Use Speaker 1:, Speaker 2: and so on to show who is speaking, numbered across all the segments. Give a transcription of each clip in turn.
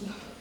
Speaker 1: Я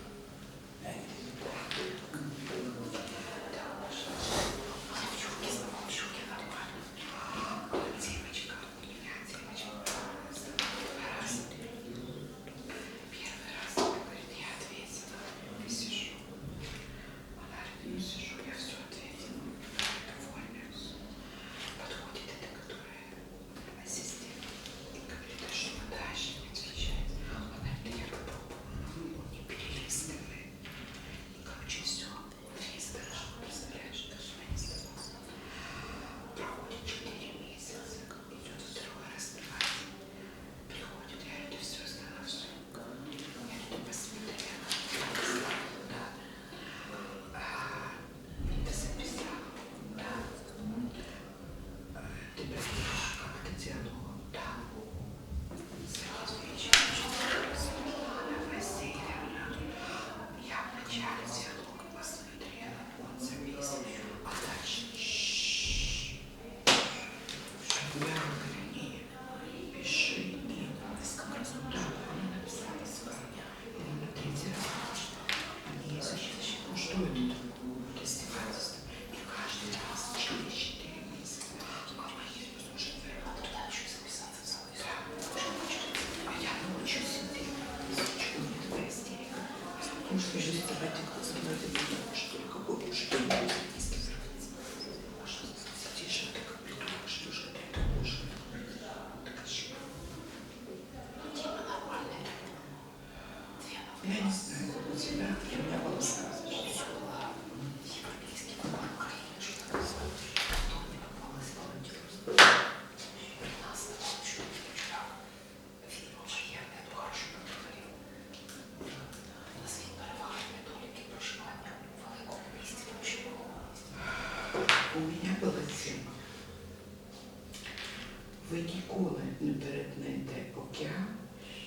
Speaker 1: Ви ніколи не перетнете океан,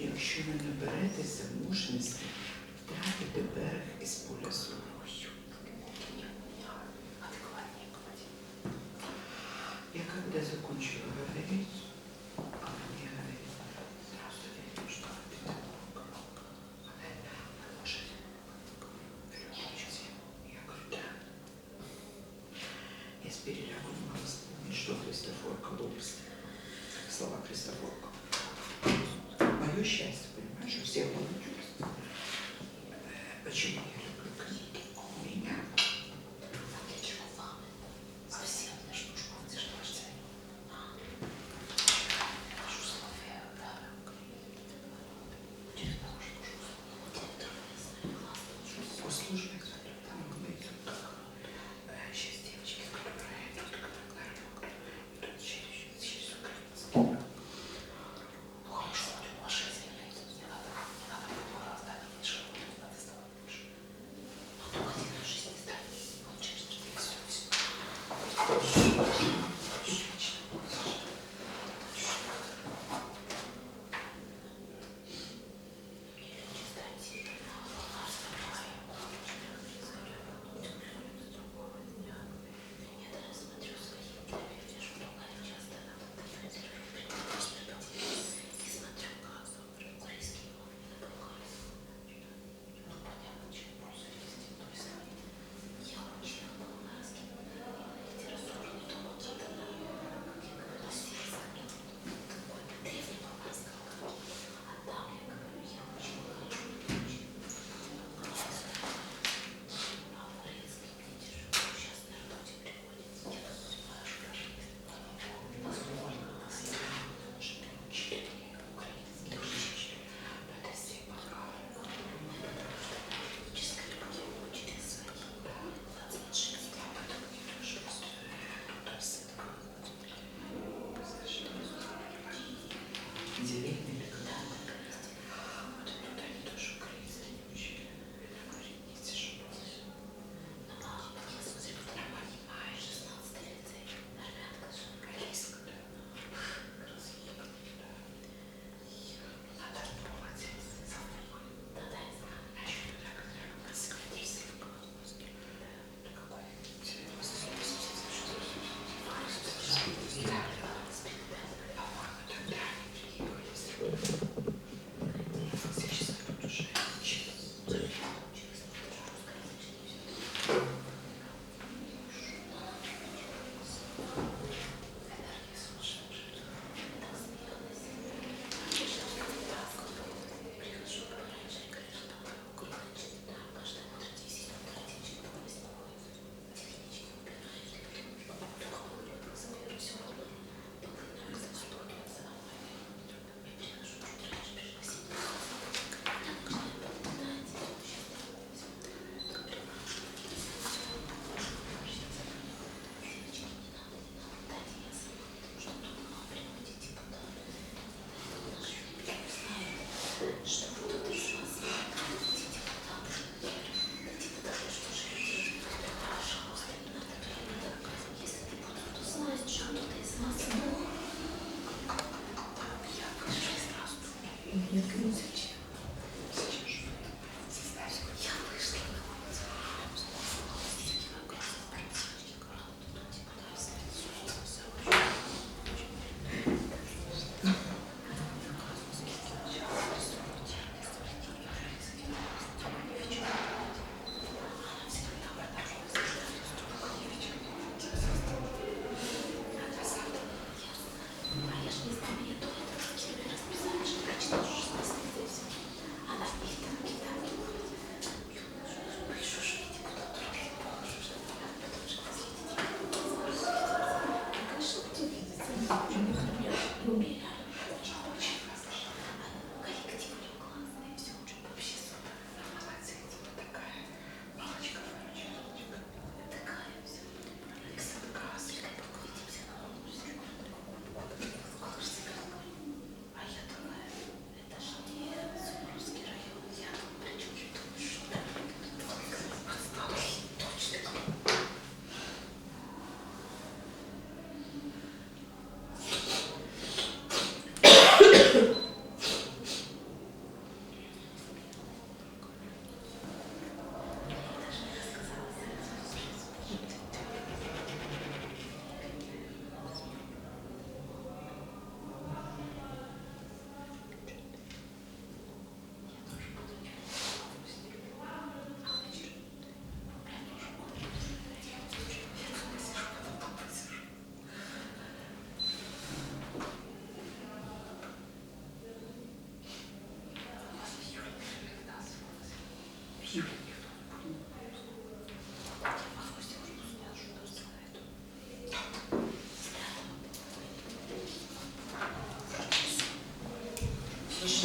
Speaker 1: якщо ви не беретеся мужності втратити берег із поля зору. Слова Мое счастье, понимаешь, у всех было чувство. Э, Почему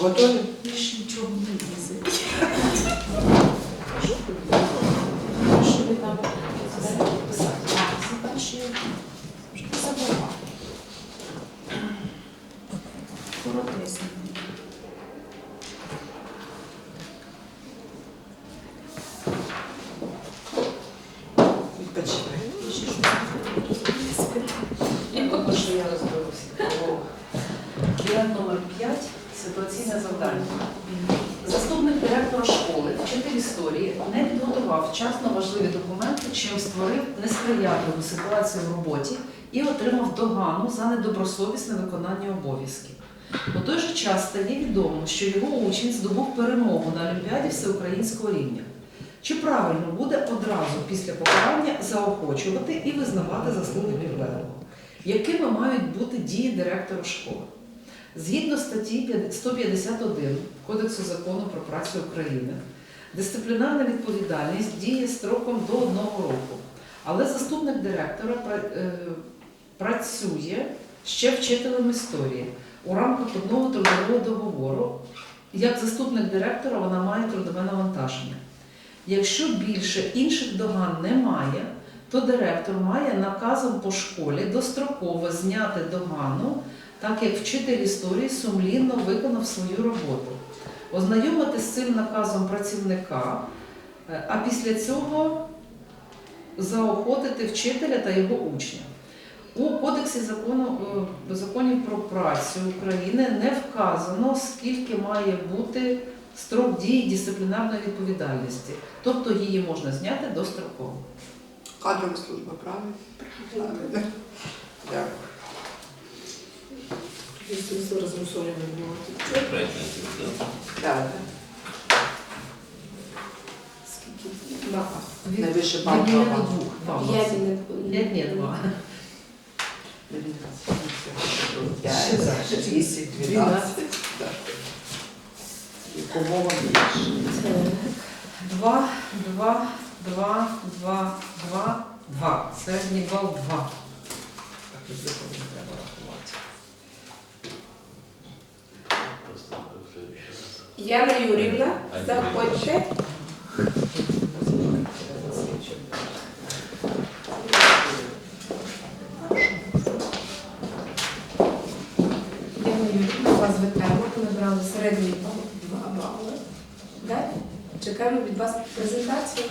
Speaker 1: Готові?
Speaker 2: Більше нічого не лізе. Що ви там писати? Забула. Коротесенько.
Speaker 1: Відпочивай.
Speaker 2: Більше щось не
Speaker 3: Тому що я розберуся. Клієнт номер 5 ситуаційне завдання. Заступник директора школи, вчитель історії, не підготував вчасно важливі документи, чим створив несприятливу ситуацію в роботі і отримав догану за недобросовісне виконання обов'язків. У той же час стає відомо, що його учень здобув перемогу на Олімпіаді всеукраїнського рівня. Чи правильно буде одразу після покарання заохочувати і визнавати заслуги підлеглого? Якими мають бути дії директора школи? Згідно статті 151 Кодексу закону про працю України, дисциплінарна відповідальність діє строком до одного року, але заступник директора е, працює ще вчителем історії у рамках одного трудового договору. Як заступник директора вона має трудове навантаження. Якщо більше інших доган немає, то директор має наказом по школі достроково зняти догану, так як вчитель історії сумлінно виконав свою роботу. Ознайомити з цим наказом працівника, е, а після цього заохотити вчителя та його учня. У Кодексі закону, е, законів про працю України не вказано, скільки має бути строк дії дисциплінарної відповідальності, тобто її можна зняти достроково.
Speaker 1: Кадрова служба, правильно? Правильно. Дякую.
Speaker 4: Зараз мусорі
Speaker 5: да?
Speaker 1: Так,
Speaker 4: Два.
Speaker 1: Найвище бал
Speaker 3: Від нуля
Speaker 1: два
Speaker 3: до двох.
Speaker 4: Не
Speaker 3: П'ять ні, два.
Speaker 1: Так. Більше.
Speaker 3: Два, два, два, два, два, два. Середній бал два.
Speaker 1: Так, і цього не треба рахувати.
Speaker 5: Раз.
Speaker 4: Яна Юрівна, заходьте. Яна Юрівна, вас вітаємо. Ви набрали середній бал 2 бали. Далі чекаємо від вас презентацію.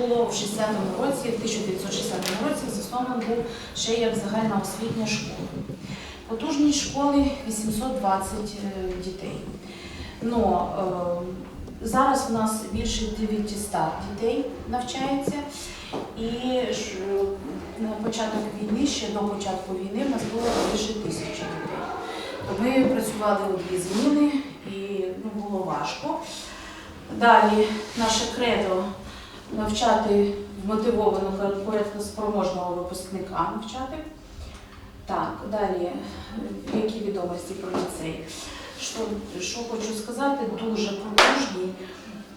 Speaker 2: Було в 60-му році, в 1960 році заснований був ще як загальна освітня школа. Потужність школи 820 е, дітей. Но е, зараз в нас більше 900 дітей навчається, і е, на початок війни, ще до початку війни, в нас було більше тисячі дітей. Ми працювали у дві зміни і ну, було важко. Далі наше кредо навчати вмотивованого конкурентоспроможного випускника навчати. Так, далі, які відомості про ліцей? Що, що хочу сказати, дуже потужний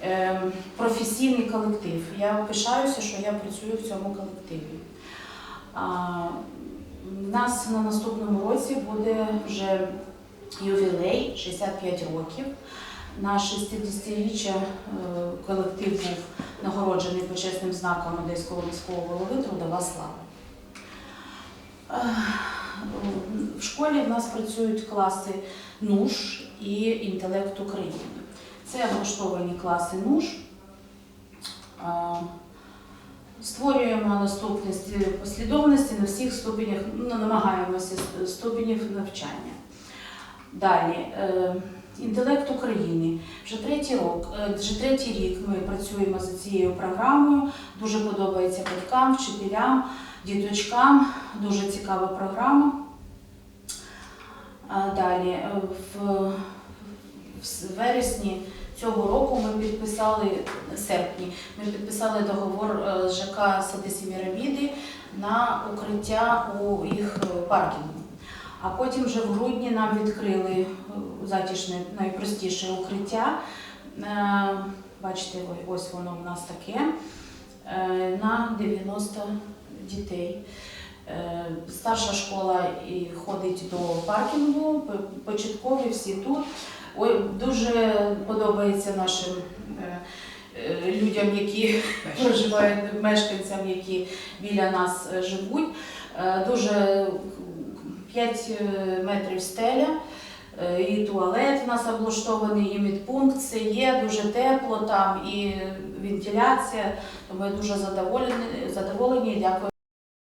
Speaker 2: е, професійний колектив. Я пишаюся, що я працюю в цьому колективі. В нас на наступному році буде вже ювілей 65 років. На 60-річчя е, колектив був нагороджений почесним знаком Одеського міського голови Трудова слава. Е, В школі в нас працюють класи НУШ і інтелект України. Це облаштовані класи НУШ. Е, Створюємо наступні послідовності на всіх ступенях, ну, намагаємося ступенів навчання. Далі, інтелект України. Вже третій рок, е, вже третій рік ми працюємо за цією програмою. Дуже подобається батькам, вчителям, діточкам. Дуже цікава програма. Далі, е, в, в вересні цього року ми підписали серпні. Ми підписали договор е, з ЖК Сади Семіраміди на укриття у їх паркінгу. А потім вже в грудні нам відкрили е, затишне, найпростіше укриття. Е, Бачите, ось воно в нас таке е, на 90 дітей. Старша школа і ходить до паркінгу, початкові всі тут. Ой, дуже подобається нашим людям, які проживають мешканцям, які біля нас живуть. Дуже 5 метрів стеля, е, і туалет у нас облаштований, і медпункт це є, дуже тепло там, і вентиляція. Тому ми дуже задоволені, задоволені. Дякую